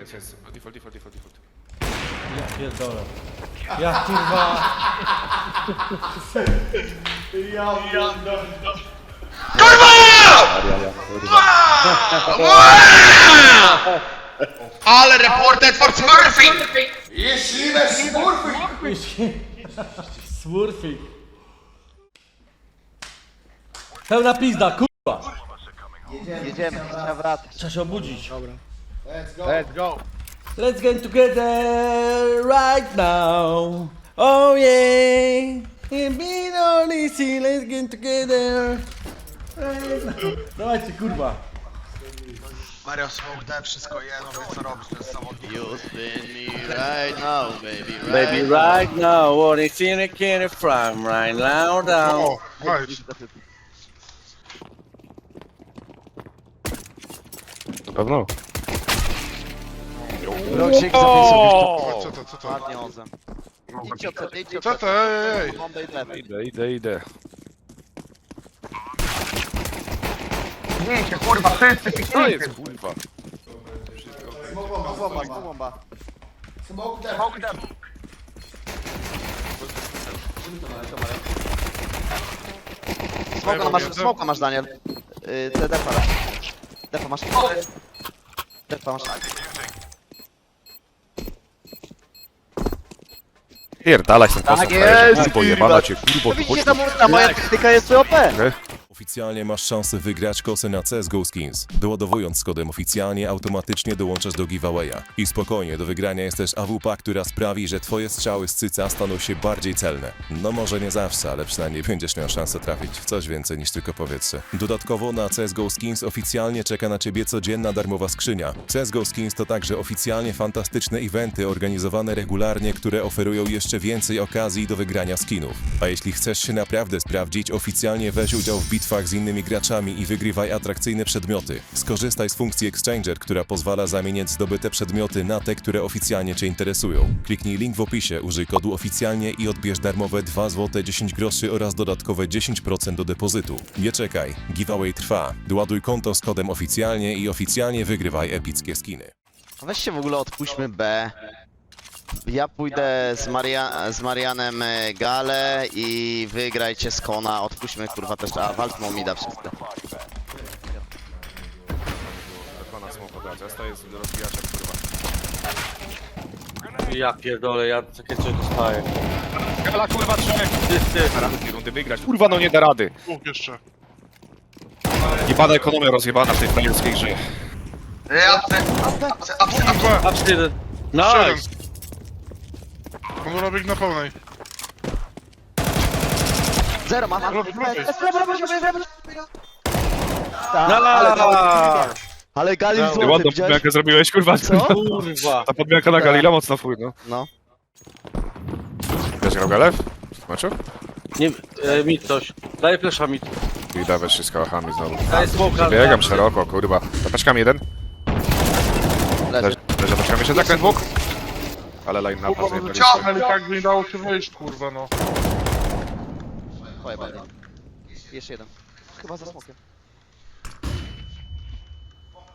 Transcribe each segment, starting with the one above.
Jest, jest. Default, default, default, default. Ja pierdolę. Ja kurwa... Ja pierdolę. Ale reported for smurfing! Smurfik. Pełna pizda, kurwa. Jedziemy, trzeba wracać. Trzeba się obudzić. Let's go! Let's go. Let's get together right now. Oh yeah. It be no easy, let's get together. Right now. Dawajcie kurwa. Mario Smoke D, wszystko jedno, wie co robisz, to jest zawodnik. You spin me right now, baby, right Baby, right now, what is in a can from right now down. O, wejdź. Na pewno. Roksik zapisz sobie Co to, co to? Ładnie ozem. Idźcie od CT, idźcie od Co CT. to, ej, ej, ej. Bombę i plecy. Idę, idę, idę. Nie, kurwa, wszyscy Co jest, kurwa? Bomba, bomba. Smoke D. Smoka masz, smoka masz, Daniel. Yy, te defa. Defa masz. Defa masz. Pierdalaj ten Tak jest, Kurbo, jebana cię, kurbo, tu Widzicie, chodź ta murka, moja taktyka jest OP. Oficjalnie masz szansę wygrać kosy na CSGO Skins. Doładowując z kodem oficjalnie, automatycznie dołączasz do giveawaya. I spokojnie, do wygrania jest też AWP, która sprawi, że twoje strzały z cyca staną się bardziej celne. No może nie zawsze, ale przynajmniej będziesz miał szansę trafić w coś więcej niż tylko powietrze. Dodatkowo na CSGO Skins oficjalnie czeka na ciebie codzienna darmowa skrzynia. CSGO Skins to także oficjalnie fantastyczne eventy organizowane regularnie, które oferują jeszcze więcej okazji do wygrania skinów. A jeśli chcesz się naprawdę sprawdzić, oficjalnie weź udział w bitwach z innymi graczami i wygrywaj atrakcyjne przedmioty. Skorzystaj z funkcji Exchanger, która pozwala zamieniać zdobyte przedmioty na te, które oficjalnie Cię interesują. Kliknij link w opisie, użyj kodu oficjalnie i odbierz darmowe 2 zł 10 groszy oraz dodatkowe 10% do depozytu. Nie czekaj, giveaway trwa. Doładuj konto z kodem oficjalnie i oficjalnie wygrywaj epickie skiny. Weź się w ogóle odpuśćmy B. Ja pójdę z, Maria z Marianem e, Gale i wygrajcie z Kona. Odpuśćmy kurwa też, a walczmy o mida wszyscy. Pana smoka dać, ja stoję z rozbijaczem, kurwa. Ja pierdolę, ja takie coś dostaję. Gala, kurwa, trzech! Tej rundy wygrać. Kurwa, no nie da rady. Dwóch jeszcze. Jebana ekonomia rozjebana w tej frajerskiej grze. Ej, apsy, apsy, apsy, apsy. Siedem. Nice! On robić na pełnej. Zero ma. Brawo, brawo. Tak, La, la, ale, la, la. ale Gali Ty Ty złoty, ładną widziałeś? podmiankę zrobiłeś, kurwa. Co? Kurwa. Ta podmianka na Galila mocno fuj, no. No. Wiesz, grał Galew? W meczu? Nie, e, mit coś. Daj flesza mit. I dawać się z kałachami znowu. Daj smoka. Biegam szeroko, kurwa. Tapaczkami jeden. Leży. Leży, tapaczkami jeszcze zakręt dwóch. Ale line na pas zjebaliście. Ale tak nie dało się wejść, kurwa, no. Bardziej. Jeszcze jeden. Chyba za smokiem.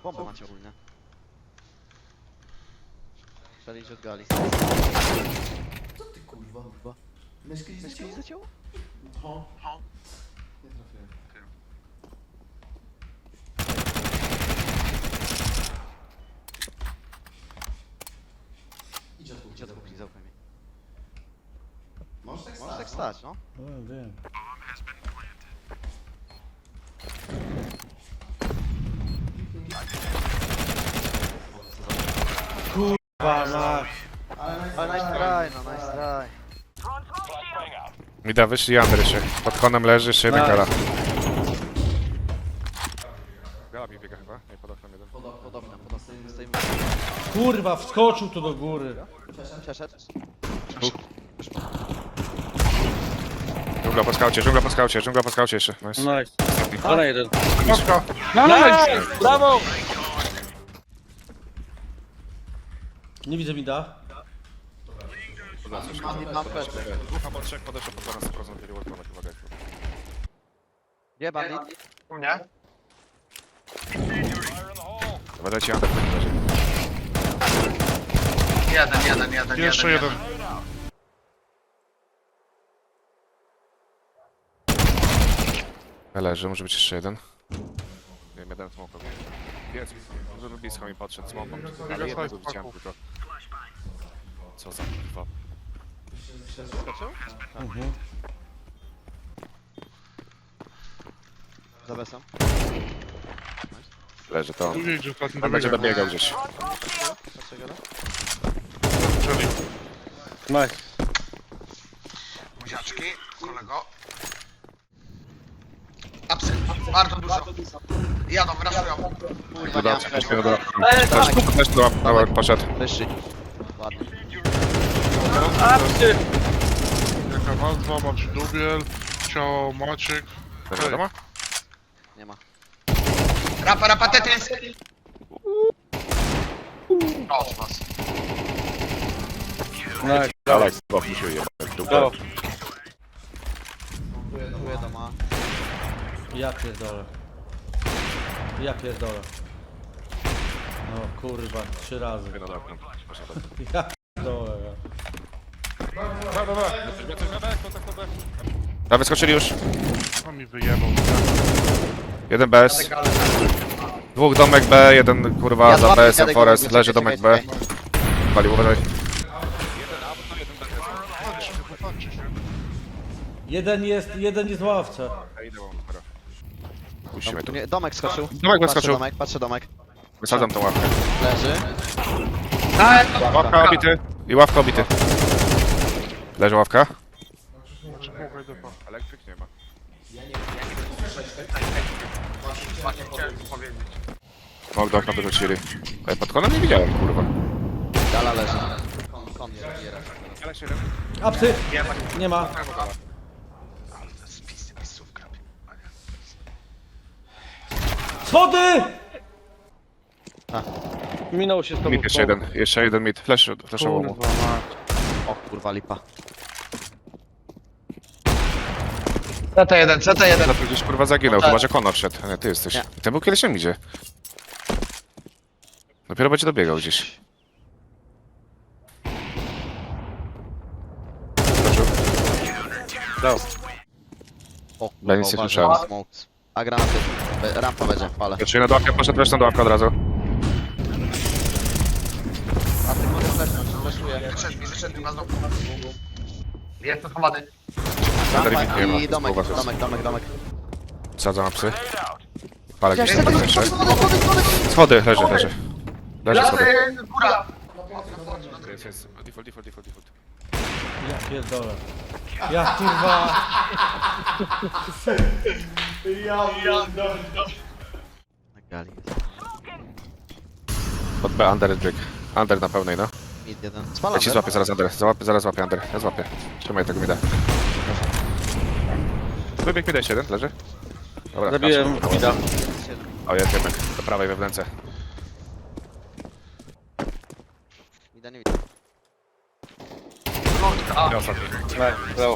Bombę macie ogólnie. Trzeba iść od Gali. Co ty kurwa, kurwa? Myszki zacięło? Idzie od kuchni, zaufaj mi. Możesz tak stać, no. No, wiem. Kurwa mać. Ale nice try, no nice try. Mida wyszli Andry się. Pod konem leży, jeszcze jeden. Gala mi biega chyba, nie pod oknem jeden. Podobno, podobno, stoimy, stoimy. Kurwa, wskoczył tu do góry. Przeszedł. Dżungla po skaucie, dżungla po skaucie, dżungla po skaucie jeszcze. Nice. Nice. Na jeden. Kropka. Nice! Brawo! Nie widzę mida. Mam, mam plecy. Dwóch albo trzech podeszło pod 12% mieli workować, uwaga. Gdzie bandit? U mnie? Dobra, dajcie Andry, leży. Jeden, jeden, jeden, Jeszcze jeden. Leży, może być jeszcze jeden. Nie wiem, jeden smoka. Jest, może blisko mi podszedł smoką. Ale jednego widziałem tylko. Co za kurwa. Za besem. Leży to. On będzie dobiega. dobiegał gdzieś. Strzeli. Nice. Buziaczki, kolego. Apsy, bardzo dużo. Jadą, raszują. Kurwa, nie mam Też flashu. do Też też do Dobra, poszedł. Wyższy. Ładnie. Apsy! Jaka walka, Marcin Dubiel. Ciało Maciek. Też wiadomo? Nie ma. Rapa, rapa, tetris. Proszę was. Nice. Dalej, chłop mi się jebał. Go. Dziękuję do ma. Ja pierdolę. Ja pierdolę. No kurwa, trzy razy. No dobra, poszedł. Ja pierdolę. ja. A wyskoczyli już. A mi wyjebał. Jeden bez. Dwóch domek B, jeden kurwa Ja za złapię BS-em dziadek, Forest. Leży czekaj, domek B. Pali, uważaj. Jeden jest, jeden jest w ławce. Musimy tu. Nie, domek skoczył. Domek Patrzę wyskoczył. domek, patrzę domek. Wysadzam tą ławkę. Leży. Ławka obity. I ławka obity. Leży ławka. Elektryk nie ma. Tu. Mog do okna wyrzucili. Ej, pod konem nie widziałem, kurwa. Gala leży. Kon, kon zabiera. Apsy! Nie ma. Schody! Minął się z tobą. Mid jeszcze jeden. Jeszcze jeden mid. Flash, flashował mu. O kurwa lipa. CT1, CT1. No to gdzieś kurwa zaginął, chyba że Kon odszedł. A nie, ty jesteś. Nie. Ten był kiedyś nie idzie. Dopiero będzie dobiegał gdzieś. Dał. O Ja kurwa, nic nie uważaj, słyszałem. smokes. A granaty. Be- Rampa będzie, palę. Jeszcze na dławkę, poszedł resztą do ławka od razu. A ty może flash, flashuję. Wyszedł mi, wyszedł mi, ma znowu. Jest schowany. Under mid nie ma. I domek, Uważaj. domek, domek, domek. Sadzam na psy. Palę gdzieś tam schody, jeszcze. schody, leży, leży. Leży schody. Lasy, góra. Jest, jest. Default, default, default, default. Ja pierdolę. Ja kurwa. Na gali. Pod B, under drink. Under na pełnej, no. Mid jeden. Ja Spalamy. ci złapię zaraz under. Złapię, zaraz złapię under. Ja złapię. Trzymaj tego mida. Wybieg mi jeszcze jeden, leży. Dobra, Zabiłem patrzę. Mida. O, jest jednak. Do prawej wewnętrznej. Mida nie widzę. Ja ostatni. Nice.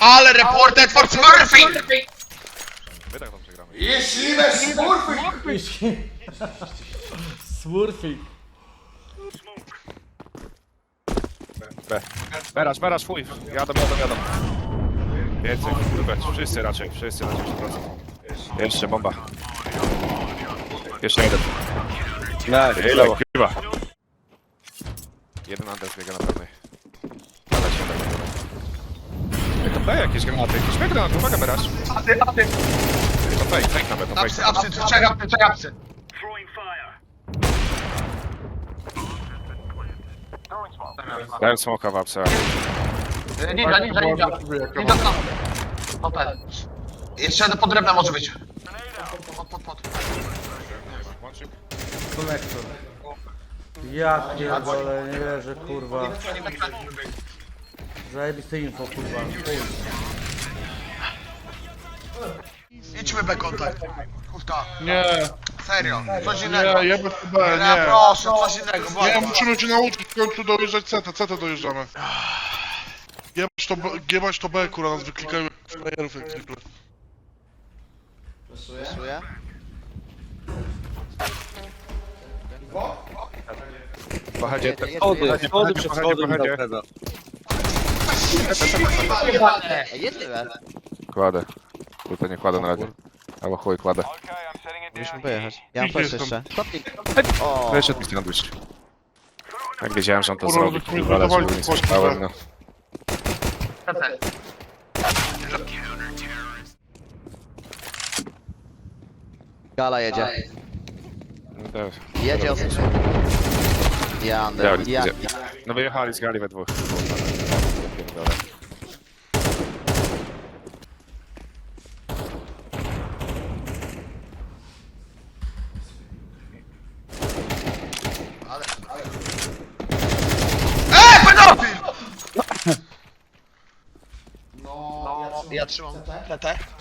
Ale reported for Smurfy! Wydech wam przegramy. Smurfik. B. Berasz, berasz, fuj. Jadą, jadą, jadą. Więcej, kurwa. Wszyscy raczej, wszyscy na 10%. Jeszcze bomba. Jeszcze jeden. Nice. Ile, kurwa. Jeden under zbiega na pewnej. Badać się tak. Ej, to B jakieś granaty, jakieś B granaty, uwaga berasz. Apsy, apsy. To fake, fake nawet, to Apsy, fake. apsy, trzech apsy, trzech apsy. Dałem smoka w apsa. Ninja, ninja, ninja. Ninja tam. No ten. Jeszcze jeden pod drewnem może być. Pod, pod, pod. Konektor. Ja pierdolę, nie wierzę kurwa. Zajebiste info kurwa. Idźmy B kontakt. Kurta, Nie, serio, coś innego. nie, jebać to B, Nie, nie. proszę, coś innego, Nie, błagam. musimy cię nauczyć w końcu dojeżdżać CT, CT dojeżdżamy. Jebać to B, jebać to B, kurwa, nas wyklikają jak frajerów jak zwykle. Pochodzie, Jedzie, jedzie, Schody, schody. Ej, Jedzie, we. Kładę. Chuj, to nie kładę na razie. Albo chuj, kładę. Musimy pojechać. Ja mam Idzie flash jeszcze. tam. Kopnij. O, Wyszedł mi sandwich. Jak wiedziałem, że on to Kurwa, zrobi, kurwa, ale zbudowali żeby nie coś, słyszałem, no. CT. gala jedzie. No to- Jedzie osób. Jander, Gali, ja, gdzie? No wyjechali z gali we dwóch. Ja pierdolę. EEEE PEDOFIL! No, ja trzymam CT.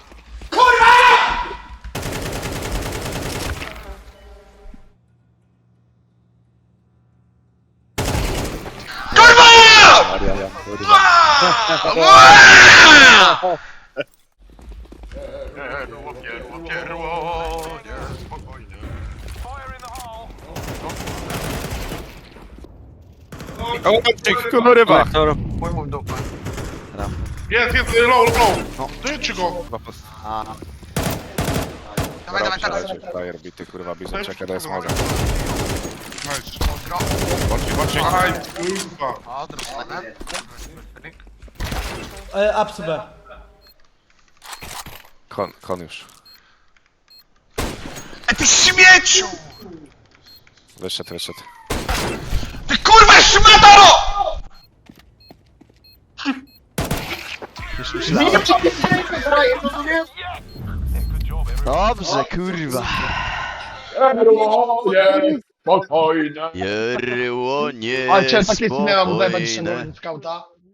Pierło, pierło, pierło, nie, spokojnie. O, ty kolorywa! Mój dupę. Jest, jest, low, low. No. Dojedźcie go. Dawaj, dawaj, teraz. Frajer bity, kurwa, bizon czeka, daje smoga. Nice. Bądź, bądź, Aj, kurwa. Odro, E, Apsy B. Kon, kon już. Ej, ty śmieciu! Wyszedł, wyszedł. Ty kurwa szmato! dobrze, kurwa. Spokojnie. Jerło nie Ale cię takie śmiałam, bo dzisiaj spokojne. skauta.